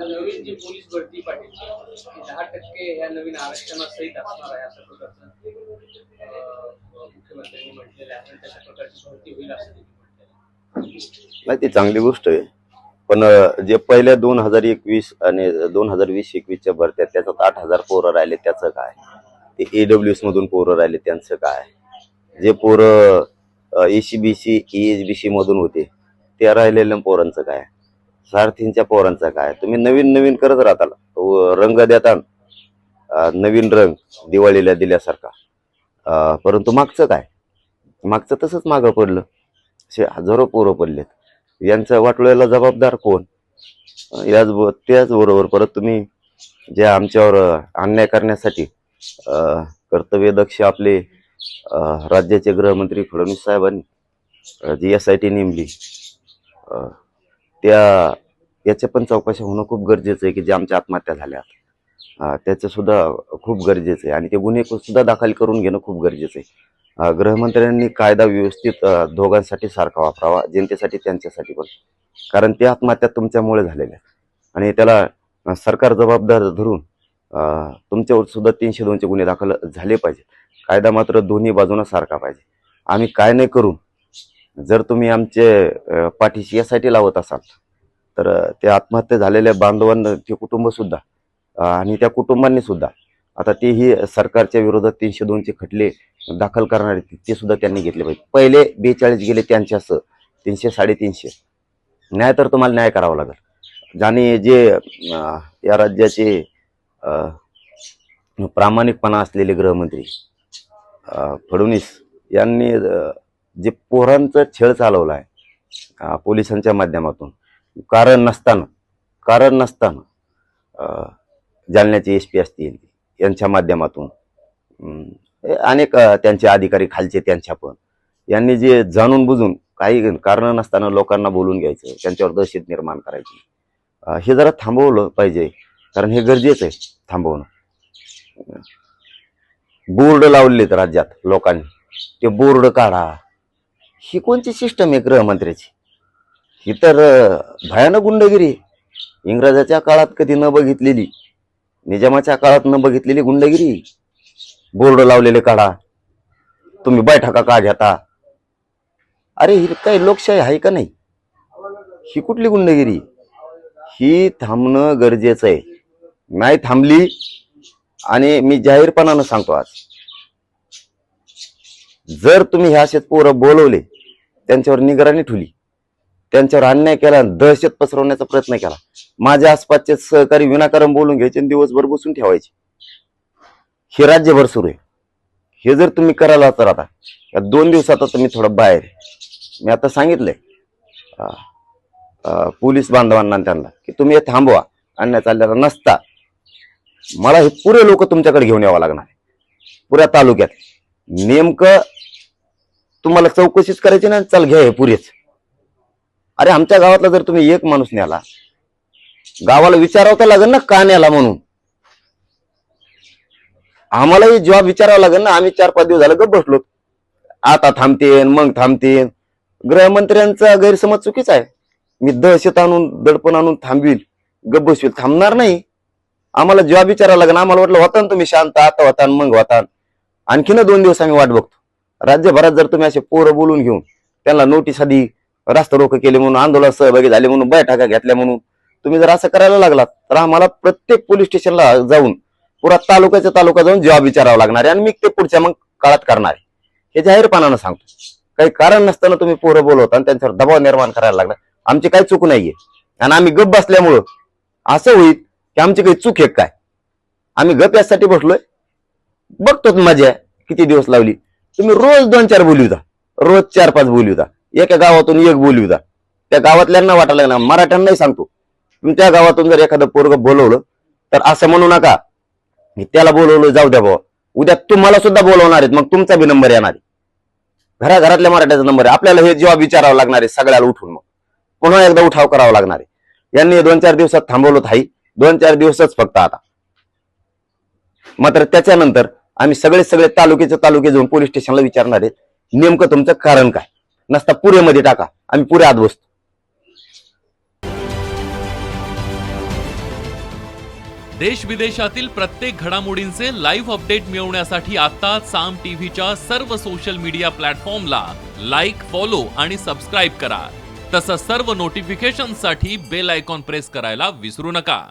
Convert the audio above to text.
नवीन जी police भरती पाटील दहा टक्के या नवीन आरक्षणासहित असणार आहे अशा प्रकारचं मुख्यमंत्र्यांनी म्हटलेलं आहे. आणि तशा प्रकारची भरती होईल असं नाही ती चांगली गोष्ट आहे. पण जे पहिल्या दोन हजार एकवीस आणि दोन हजार वीस एकवीसच्या भरत्या त्याच्यात आठ हजार पोरं राहिले त्याचं काय? ते एडब्ल्यू एस मधून पोरं राहिले त्यांचं काय? जे पोरं एसीबीसी ईएसबीसी मधून होते त्या राहिलेल्या पोरांचं काय? सारथींच्या पोरांचा काय? तुम्ही नवीन नवीन करत राहताल. रंग देता नवीन रंग दिवाळीला दिल्यासारखा. परंतु मागचं काय? मागचं तसंच मागं पडलं. असे हजारो पोरं पडलेत. यांचं वाटोळ्याला जबाबदार कोण? याच त्याचबरोबर परत तुम्ही जे आमच्यावर अन्याय करण्यासाठी कर्तव्यदक्ष आपले राज्याचे गृहमंत्री फडणवीस साहेबांनी जी एस आय टी नेमली त्या याच्या पण चौकशा होणं खूप गरजेचं आहे की जे आमच्या आत्महत्या झाल्या त्याचंसुद्धा त्याचं सुद्धा खूप गरजेचं आहे. आणि ते गुन्हे सुद्धा दाखल करून घेणं खूप गरजेचं आहे. गृहमंत्र्यांनी कायदा व्यवस्थित दोघांसाठी सारखा वापरावा जनतेसाठी त्यांच्यासाठी पण. कारण त्या आत्महत्या तुमच्यामुळे झालेल्या आणि त्याला सरकार जबाबदार धरून तुमच्यावर सुद्धा तीनशे दोनचे गुन्हे दाखल झाले पाहिजे कायदा मात्र दोन्ही बाजूनं सारखा पाहिजे. आम्ही काय नाही करू जर तुम्ही आमचे पाठीशी यासाठी लावत असाल तर ते आत्महत्या झालेल्या बांधवांना ते कुटुंबसुद्धा आणि त्या कुटुंबांनी सुद्धा आता तेही सरकारच्या विरोधात तीनशे दोनचे खटले दाखल करणारे ते सुद्धा त्यांनी घेतले पाहिजे. पहिले बेचाळीस गेले त्यांच्यासह तीनशे साडेतीनशे. न्याय तर तुम्हाला न्याय करावा लागेल. ज्याने जे या राज्याचे प्रामाणिकपणा असलेले गृहमंत्री फडणवीस यांनी जे पोरांचा छळ चालवला आहे पोलिसांच्या माध्यमातून कारण नसताना कारण नसताना जालन्याचे एस पी असतील यांच्या माध्यमातून हे अनेक त्यांचे अधिकारी खालचे त्यांच्या पण यांनी जे जाणून बुजून काही कारण नसताना लोकांना बोलून घ्यायचं त्यांच्यावर दहशत निर्माण करायची हे जरा थांबवलं पाहिजे कारण हे गरजेचं आहे थांबवणं. बोर्ड लावलेत राज्यात लोकांनी ते बोर्ड काढा ही कोणची सिस्टम आहे गृहमंत्र्याची? ही तर भयानक गुंडगिरी इंग्रजाच्या काळात कधी न बघितलेली निजामाच्या काळात न बघितलेली गुंडगिरी. बोर्ड लावलेले काढा. तुम्ही बैठका का घेता? अरे ही काही लोकशाही आहे का नाही? ही कुठली गुंडगिरी? ही थांबणं गरजेचं आहे. नाही थांबली आणि मी जाहीरपणानं सांगतो आज. जर तुम्ही ह्या असेच पोरं बोलवले त्यांच्यावर निगराणी ठेवली. त्यांच्यावर अन्याय केला दहशत पसरवण्याचा प्रयत्न केला. माझ्या आसपासचे सहकारी विनाकारण बोलून घ्यायचे आणि दिवसभर बसून ठेवायचे. हे राज्यभर सुरू आहे. हे जर तुम्ही करायला तर आता या दोन दिवसात आता मी थोडं बाहेर मी आता सांगितलंय अं, पोलीस बांधवांना त्यांना की तुम्ही हे थांबवा अन्याय चाललेला नसता. मला हे पुरे लोक तुमच्याकडे घेऊन यावं लागणार पुऱ्या तालुक्यात. नेमकं तुम्हाला चौकशीच करायची ना चल घ्या हे पुरेच. अरे आमच्या गावातला जर तुम्ही एक माणूस न्याला गावाला विचारावं तर लागेल ना का न्याला म्हणून. आम्हालाही जॉब विचारावा लागेल ना आम्ही चार पाच दिवस झालं गप बसलो. आता थांबतेन मग थांबतेन. गृहमंत्र्यांचा गैरसमज चुकीचा आहे. मी दहशत आणून दडपण आणून थांबवील गप बसवील थांबणार नाही. आम्हाला जॉब विचारावं लागेल आम्हाला वाटलं होता ना तुम्ही शांत आता होता मग होता. आणखीन दोन दिवस आम्ही वाट बघतो. राज्यभरात जर तुम्ही असे पोरं बोलून घेऊन त्यांना नोटीस आधी रास्ता रोख केले म्हणून आंदोलन सहभागी झाले म्हणून बैठका घेतल्या म्हणून तुम्ही जर असं करायला लागलात तर आम्हाला प्रत्येक पोलीस स्टेशनला जाऊन पुरा तालुक्याच्या तालुका जाऊन जॉब विचारावा लागणार आहे आणि मी ते पुढच्या मग काळात करणार आहे. हे जाहीरपणानं सांगतो. काही कारण नसताना तुम्ही पोरं बोलवता आणि त्यांच्यावर दबाव निर्माण करायला लागला. आमची काही चूक नाहीये. आणि आम्ही गप बसल्यामुळं असं होईल की आमची काही चूक आहे काय? आम्ही गप यासाठी बसलोय. बघतोच मजा किती दिवस लावली. तुम्ही रोज दोन चार बोली होता. रोज चार पाच बोली होता. एका गावातून एक बोली होता. त्या गावातल्यांना वाटायला लागणार मराठ्यांनाही सांगतो. तुमच्या गावातून जर एखादं पोरग बोलवलं तर असं म्हणू नका. मी त्याला बोलवलं जाऊ द्या बाबा उद्या तुम्हाला सुद्धा बोलवणार आहेत मग तुमचा बी नंबर येणार आहे. घराघरातल्या मराठ्याचा नंबर आहे. आपल्याला हे जेव्हा विचारावं लागणार आहे सगळ्याला उठून मग. पुन्हा एकदा उठाव करावा लागणार आहे. यांनी दोन चार दिवसात थांबवलं थाई. दोन चार दिवसच फक्त आता. मात्र त्याच्यानंतर आम्ही सगळे सगळे तालुक्याचे तालुके जाऊन पोलीस स्टेशनला विचारणार आहेत नेमकं तुमचं कारण काय? नसता पुरेमध्ये टाका आम्ही पुरे आत बसतो. देश विदेशातील प्रत्येक घडामोडींचे लाईव्ह अपडेट मिळवण्यासाठी आता साम टीव्हीच्या सर्व सोशल मीडिया प्लॅटफॉर्मला लाईक फॉलो आणि सबस्क्राईब करा. तसंच सर्व नोटिफिकेशनसाठी बेल आयकॉन प्रेस करायला विसरू नका.